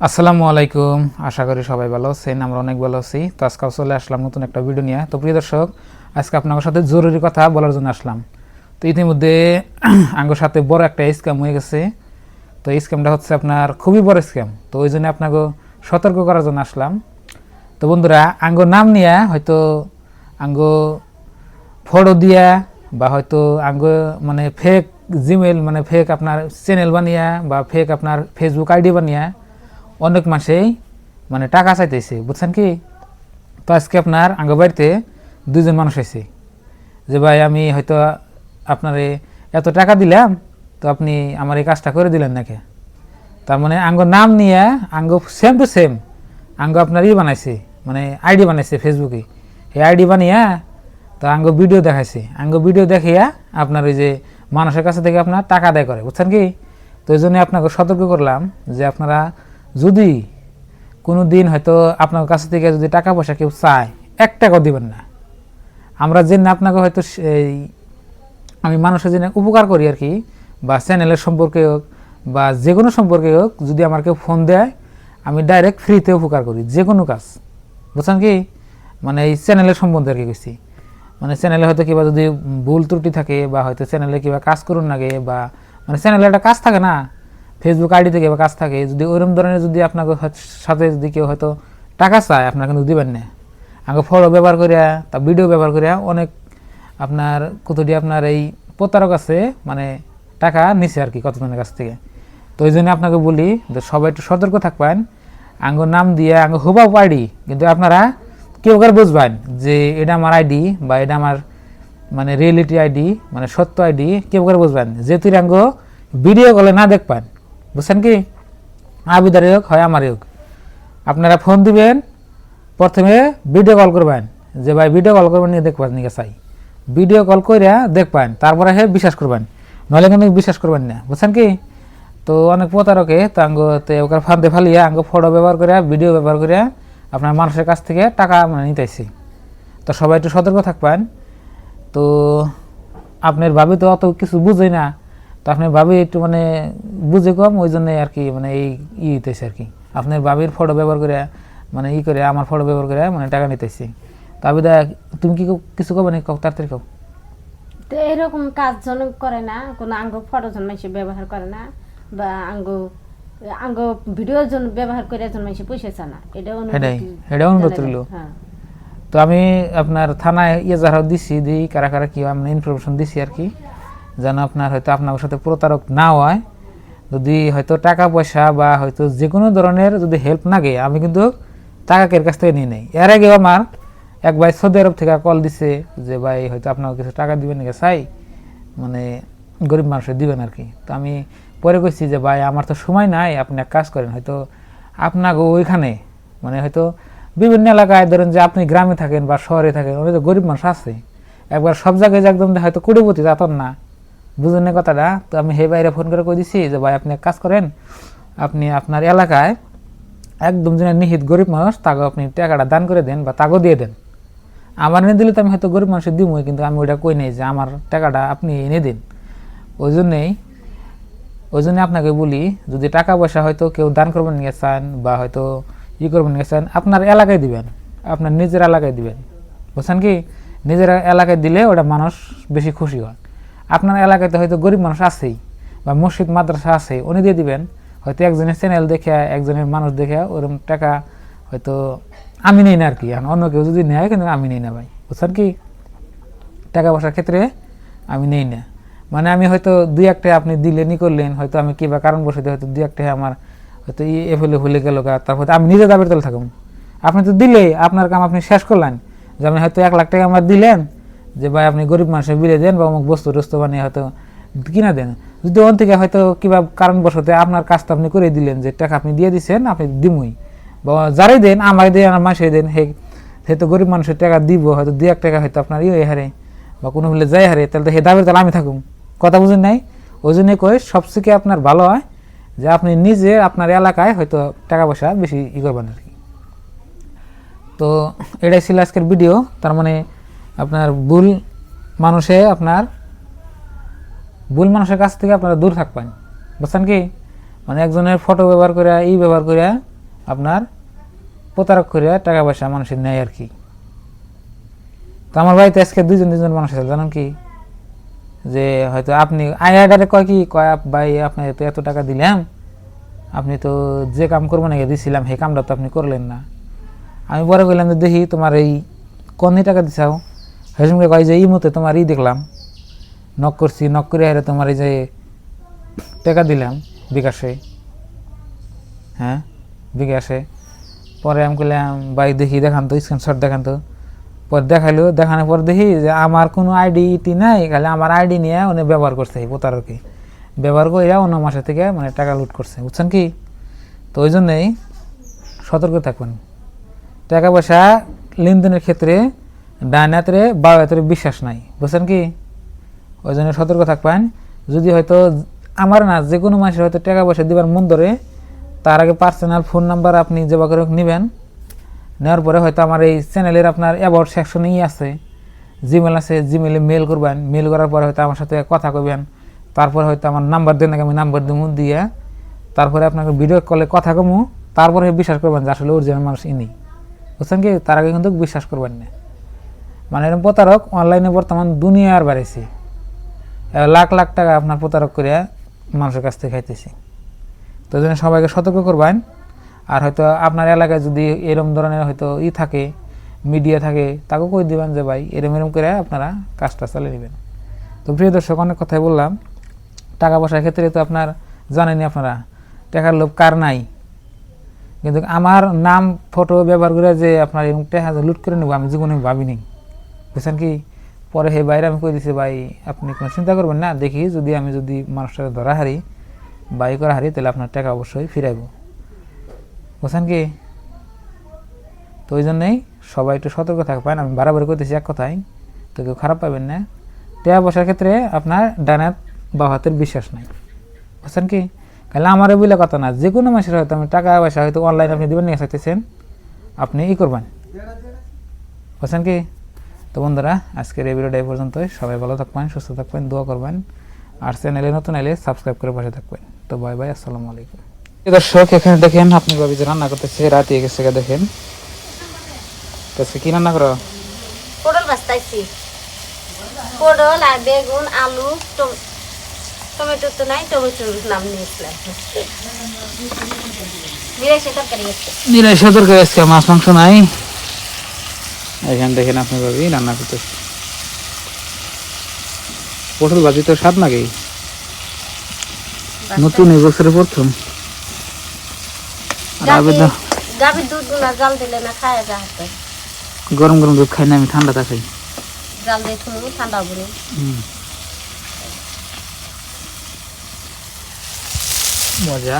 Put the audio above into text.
আসসালামু আলাইকুম। আশা করি সবাই ভালো আছেন, আমরা অনেক ভালো আছি। তো আজকাল চলে আসলাম নতুন একটা ভিডিও নিয়ে। তো প্রিয় দর্শক, আজকে আপনার সাথে জরুরি কথা বলার জন্য আসলাম। তো ইতিমধ্যে আঙ্গর সাথে বড় একটা স্ক্যাম হয়ে গেছে। তো এই স্ক্যামটা হচ্ছে আপনার খুবই বড় স্ক্যাম তো ওই জন্য আপনাকে সতর্ক করার জন্য আসলাম। তো বন্ধুরা আঙ্গ নাম নিয়ে হয়তো আঙ্গ ফটো দিয়া বা হয়তো আঙ্গ মানে ফেক জিমেল মানে ফেক আপনার চ্যানেল বানিয়া বা ফেক আপনার ফেসবুক আইডি বানিয়া অনেক মাসেই মানে টাকা চাইতেছে, বুঝছেন কি? তো আজকে আপনার আঙ্গ বাড়িতে দুজন মানুষ এসে যে ভাই, আমি হয়তো আপনারে এত টাকা দিলাম, তো আপনি আমার এই কাজটা করে দিলেন নাকি? তার মানে আঙ্গ নাম নিয়ে আঙ্গ সেম টু সেম আঙ্গ আপনার ই বানাইছে মানে আইডি বানাইছে ফেসবুকে এই আইডি বানিয়া তো আঙ্গ ভিডিও দেখাইছে। আঙ্গ ভিডিও দেখিয়া আপনার ওই যে মানুষের কাছে থেকে আপনার টাকা আদায় করে, বুঝছেন কি? তো এই জন্য আপনাকে সতর্ক করলাম যে আপনারা যদি কোনো দিন হয়তো আপনার কাছ থেকে যদি টাকা পয়সা কেউ চায়, এক টাকাও দিবেন না। আমরা যে আপনাকে হয়তো সেই আমি মানুষের জন্য উপকার করি আর কি, বা চ্যানেলের সম্পর্কে হোক, বা যে কোনো সম্পর্কে হোক, যদি আমার কেউ ফোন দেয়, আমি ডাইরেক্ট ফ্রিতে উপকার করি যে কোনো কাজ। বুঝছেন কি? মানে এই চ্যানেলের সম্বন্ধে আর কি গেছি মানে চ্যানেলে হয়তো কিবা যদি ভুল ত্রুটি থাকে, বা হয়তো চ্যানেলে কিবা কাজ করুন লাগে বা মানে চ্যানেলে একটা কাজ থাকে না ফেসবুক আইডিতে কিবা কাজ থাকে, যদি ওইরকম ধরনের যদি আপনাকে সাথে যদি কেউ হয়তো টাকা চায়, আপনার কিন্তু দিবেন না। আগে ফটো ব্যবহার করিয়া, তা ভিডিও ব্যবহার করিয়া অনেক আপনার কতটি আপনার এই প্রতারক আছে মানে টাকা নিছে আর কি কতজনের কাছ থেকে। তো ওই জন্য আপনাকে বলি যে সবাই একটু সতর্ক থাকবেন। আঙ্গ নাম দিয়ে আঙ্গ হুবাও আইডি কিন্তু আপনারা কেউ কার বুঝবেন যে এটা আমার আইডি বা এটা আমার মানে রিয়েলিটি আইডি মানে সত্য আইডি কেউ কার বুঝবেন যে তুই আঙ্গ ভিডিও কলে না দেখবেন বুঝছেন কি? আবিদারি হোক, হয় আমারই হোক। আপনারা ফোন দিবেন, প্রথমে ভিডিও কল করবেন। যে ভাই ভিডিও কল করবেন, নিয়ে দেখবেন, নিয়ে চাই ভিডিও কল কইরা দেখবেন, তারপরে হে বিশ্বাস করবেন। নইলে কিন্তু বিশ্বাস করবেন না, বুঝছেন কি? তো অনেক প্রতারকে তো আঙ্গ ওখানে ফান্দে ফালিয়া আঙ্গ ফটো ব্যবহার করে ভিডিও ব্যবহার করে আপনার মানুষের কাছ থেকে টাকা মানে নিতেছি তো সবাই একটু সতর্ক থাকবেন। তো আপনার ভাবি তো অত কিছু বুঝেই না তো আপনার ভাবি একটু মানে বুঝে কম ওই জন্য আর কি মানে এই ই হইতেছে আর কি। আপনার ভাবির ফটো ব্যবহার করে মানে ই করে আমার ফটো ব্যবহার করে মানে টাকা নিতেছি। তো আবিদা তুমি কি কিছু কবে নাকি তাড়াতাড়ি কও? তো এরকম কাজ জন করে না কোনো আঙ্গ ফটো জন মানুষ ব্যবহার করে না বা আঙ্গ আঙ্গ ভিডিও জন্য ব্যবহার করে জন মানুষ পয়সা চায় না। এটা সেটাই, এটা অনুরোধ রইল। হ্যাঁ। তো আমি আপনার থানায় ইয়ে যারা দিছি দিই কারা কারা কি আমি ইনফরমেশন দিছি আর কি। যেন আপনার হয়তো আপনার সাথে প্রতারক না হয়। যদি হয়তো টাকা পয়সা বা হয়তো যে কোনো ধরনের যদি হেল্প লাগে, আমি কিন্তু টাকা কের কাছ থেকে নিয়ে নেই। এর আগেও আমার এক ভাই সৌদি আরব থেকে কল দিছে যে, ভাই, হয়তো আপনাকে কিছু টাকা দিবেন নাকি? চাই। মানে গরিব মানুষের দিবেন আর কি তো আমি পরে কইছি যে, ভাই, আমার তো সময় নাই, আপনি এক কাজ করেন। হয়তো আপনাকে ওইখানে মানে হয়তো বিভিন্ন এলাকায় ধরেন যে আপনি গ্রামে থাকেন বা শহরে থাকেন ওই তো গরিব মানুষ আছে। একবার সব জায়গায় একদম হয়তো কোটিপতি যাতন না। বুঝলেন না কথাটা? তো আমি হে বাইরে ফোন করে কই দিছি যে, ভাই, আপনি এক কাজ করেন, আপনি আপনার এলাকায় একদম যেন নিহিত গরিব মানুষ, তাকে আপনি টাকাটা দান করে দেন বা তাকেও দিয়ে দেন। আমার এনে দিলে তো আমি হয়তো গরিব মানুষের দিবই কিন্তু আমি ওইটা কই নেই যে আমার টাকাটা আপনি এনে দিন। ওই জন্যেই, ওই জন্য আপনাকে বলি, যদি টাকা পয়সা হয়তো কেউ দান করবেন চান বা হয়তো ই করবেন চান, আপনার এলাকায় দিবেন, আপনার নিজের এলাকায় দিবেন। বুঝছেন কি? নিজের এলাকায় দিলে ওটা মানুষ বেশি খুশি হয়। আপনার এলাকাতে হয়তো গরিব মানুষ আছেই, বা মসজিদ, মাদ্রাসা আছে, উনি দিয়ে দিবেন। হয়তো একজনের চ্যানেল দেখে, একজনের মানুষ দেখে ওরকম টাকা হয়তো আমি নেই না আর কি। অন্য কেউ যদি নেয়, কিন্তু আমি নেই না ভাই। বুঝছেন কি? টাকা পয়সার ক্ষেত্রে আমি নেই না। মানে আমি হয়তো দুই একটা আপনি দিলেন, ই করলেন, হয়তো আমি কিবা কারণ বসে হয়তো দুই একটা আমার হয়তো ই এফেলে ভুলে গেল তারপর আমি নিজে দাবির তলে থাকুন। আপনি তো দিলে আপনার কাম আপনি শেষ করলেন। যে আপনি হয়তো এক লাখ টাকা আমার দিলেন যে ভাই আপনি গরিব মানুষের বিলে দেন বা অমুক বস্তু টস্তু বানিয়ে হয়তো কিনা দেন। যদি ওন থেকে হয়তো কিবা কারণবশত আপনার কাজটা আপনি করে দিলেন, যে টাকা আপনি দিয়ে দিচ্ছেন আপনি দিমই। বা যারাই দেন আমার দেন আমার মাসে দেন, হে হয়তো গরিব মানুষের টাকা দিব, হয়তো দু এক টাকা হয়তো আপনার ইয়ে হারে, বা কোনো হলে যাই হারে, তাহলে তো হে দাবির তাহলে আমি থাকুম। কথা বুঝেন নাই? ওই জন্য কই, সবথেকে আপনার ভালো হয় যে আপনি নিজে আপনার এলাকায় হয়তো টাকা পয়সা বেশি ই করবেন আর কি। তো এটাই ছিল আজকের ভিডিও তার মানে আপনার ভুল মানুষে আপনার ভুল মানুষের কাছ থেকে আপনারা দূর থাকবেন। বুঝছেন কি? মানে একজনের ফটো ব্যবহার করে, ই ব্যবহার করে আপনার প্রতারক করে টাকা পয়সা মানুষের নেয় আর কি। তো আমার বাড়িতে আজকে দুজন দুজন মানুষ আছে, জানেন কি? যে হয়তো আপনি আইআইডারে কয় কি, কয় ভাই, আপনি তো এত টাকা দিলাম আপনি তো যে কাম করব নাকি দিছিলাম, সেই কামটা তো আপনি করলেন না। আমি পরে কইলাম যে, দেখি তোমার এই কন্নি টাকা দিছাও হেসমকে কয় যে, এই মতে তোমার ই দেখলাম। নক করছি, নক করে হেরে তোমার এই যে টাকা দিলাম বিকাশে। হ্যাঁ? বিকাশে। পরে আমি কইলাম, ভাই, দেখি, দেখান তো স্ক্রিনশট দেখান তো। পরে দেখাইলো, দেখানোর পর দেখি যে, আমার কোনো আইডি ইটি নাই, খালি আমার আইডি নিয়ে উনি ব্যবহার করছে এই প্রতারকে ব্যবহার করে অন্য মাসে থেকে মানে টাকা লুট করছে, বুঝছেন কি? তো ওই জন্যেই সতর্ক থাকবেন টাকা পয়সা লেনদেনের ক্ষেত্রে বাউ হাতের বিশ্বাস নাই। বুঝছেন কি? ওই জন্য সতর্ক থাকবেন। যদি হয়তো আমার না যে কোনো মানুষের হয়তো টাকা পয়সা দিবার মন ধরে, তার আগে পার্সোনাল ফোন নাম্বার আপনি যে বা করে নেবেন। নেওয়ার পরে হয়তো আমার এই চ্যানেলের আপনার অ্যাবাউট সেকশনেই আছে। জিমেল আছে জিমেলে মেল করবেন। মেল করার পরে হয়তো আমার সাথে কথা কইবেন। তারপরে হয়তো আমার নাম্বার দেন আমি নাম্বার দেবো দিয়ে। তারপরে আপনাকে ভিডিও কলে কথা কমু। তারপরে বিশ্বাস করবেন যে আসলে অরিজিনাল মানুষ ইনি। বুঝছেন কি? তার আগে কিন্তু বিশ্বাস করবেন না। মানে এরকম প্রতারক অনলাইনে বর্তমান দুনিয়ার বাড়াইছে। এবার লাখ লাখ টাকা আপনার প্রতারক করে মানুষের কাছ থেকে খাইতেছি। তো জন্য সবাইকে সতর্ক করবেন। আর হয়তো আপনার এলাকায় যদি এরম ধরনের হয়তো ই থাকে মিডিয়া থাকে, তাকেও কই দিবেন যে ভাই, এরম এরম করে আপনারা কাজটা চালিয়ে নেবেন। তো প্রিয় দর্শক, অনেক কথাই বললাম। টাকা পয়সার ক্ষেত্রে তো আপনার জানেনি আপনারা, টাকার লোভ কার নাই। কিন্তু আমার নাম ফটো ব্যবহার করে যে আপনার এরকম টাকা লুট করে নেব, আমি জীবনে ভাবিনি। বুঝছেন কি, পরে হে বাইরে আমি কই দিছি, ভাই, আপনি কোনো চিন্তা করবেন না, দেখি যদি আমি যদি মানুষটাকে ধরা হারি, বাই করা হারি, তাহলে আপনার টাকা অবশ্যই ফিরাইব। বুঝছেন কি, তো ওই জন্যই সবাই একটু সতর্ক থাকবেন আমি বারবার করতেছি এক কথাই তো কেউ খারাপ পাবেন না। টাকা পয়সার ক্ষেত্রে আপনার ডানাত বা হাতের বিশ্বাস নাই। বুঝছেন কি তাহলে আমার বলে কথা না যে কোনো মাসের হয়তো আমি টাকা পয়সা হয়তো অনলাইন আপনি দেবেন নিয়ে চাইতেছেন, আপনি ই করবেন। বুঝছেন কি তো বন্ধুরা আজকের এই ভিডিওটা এই পর্যন্তই। সবাই ভালো থাকবেন সুস্থ থাকবেন দোয়া করবেন। আর চ্যানেলে নতুন এলে সাবস্ক্রাইব করে পাশে থাকবেন। তো বাই বাই আসসালামু আলাইকুম। দর্শক এখানে দেখেন আপনি ভাবি যে রান্না করতেছে রাতে গেছে দেখেন। তো কি রান্না করো? পটল বাস্তাইছি পটল আর বেগুন আলু টমেটো তো নাই টমেটোর নাম নিয়েছিলাম। বিরাশি তরকারি আজকে মাছ মাংস নাই। এখানে দেখেন আপনি ভাবি রান্না করতেছে। পটল ভাজি তো স্বাদ নাকি? নতুন এই বছরের প্রথম গরম গরম দুধ খাই না আমি ঠান্ডাটা খাই। জাল দিয়ে ঠান্ডা মজা।